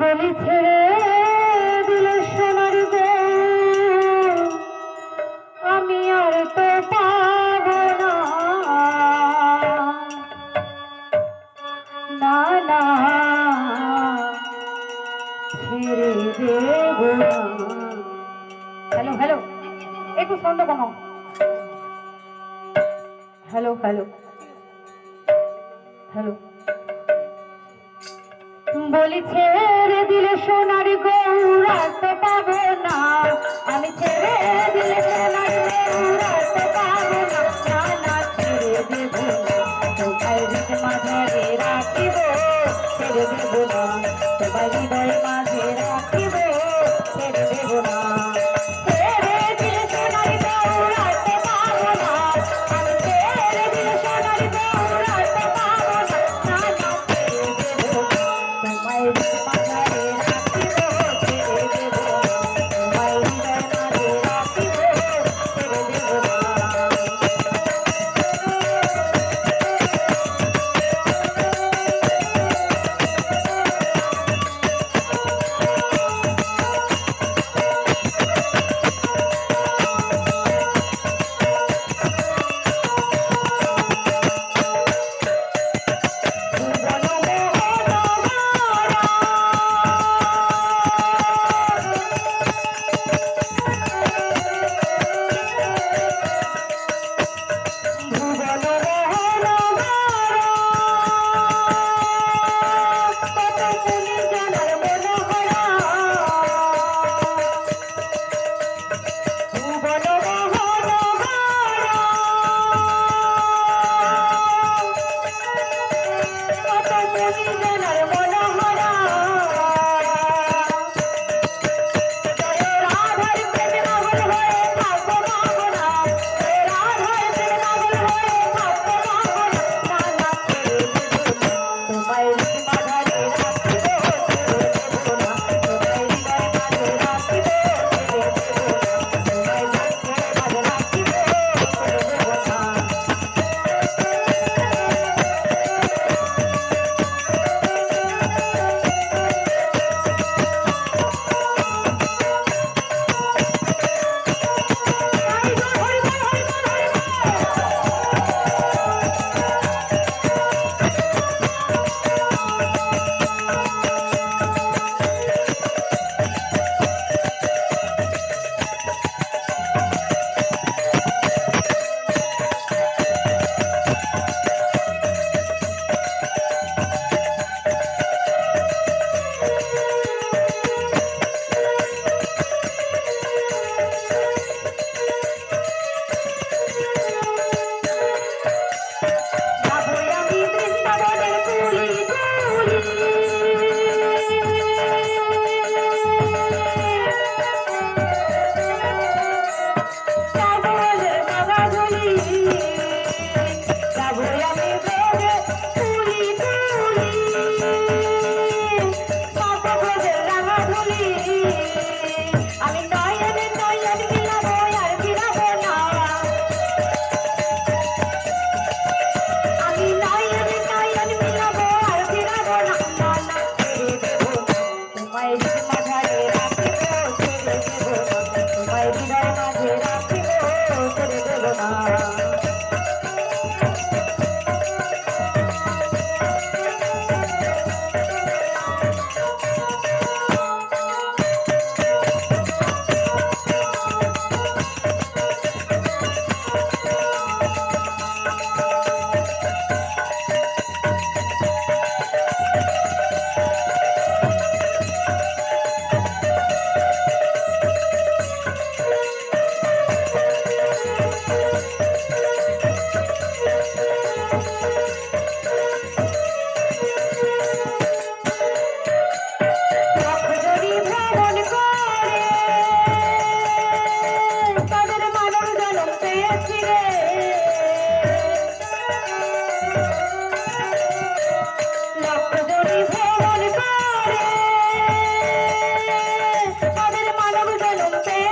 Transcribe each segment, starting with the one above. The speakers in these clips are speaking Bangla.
বলি ছেড়ে দিলে সোনার গো আমি আর তো পাব না না না ছেড়ে দেব হ্যালো হ্যালো একটু ফোনটা কমাও। Hello hello hello. বলি ছেড়ে দিলে সোনার গৌরাতে পাবো না। আমি ছেড়ে দিলে সোনার গৌরাতে পাবো না। না ছেড়ে দেবো না। তোমার মাঝে রাখিব? ছেড়ে দেবো না।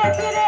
রে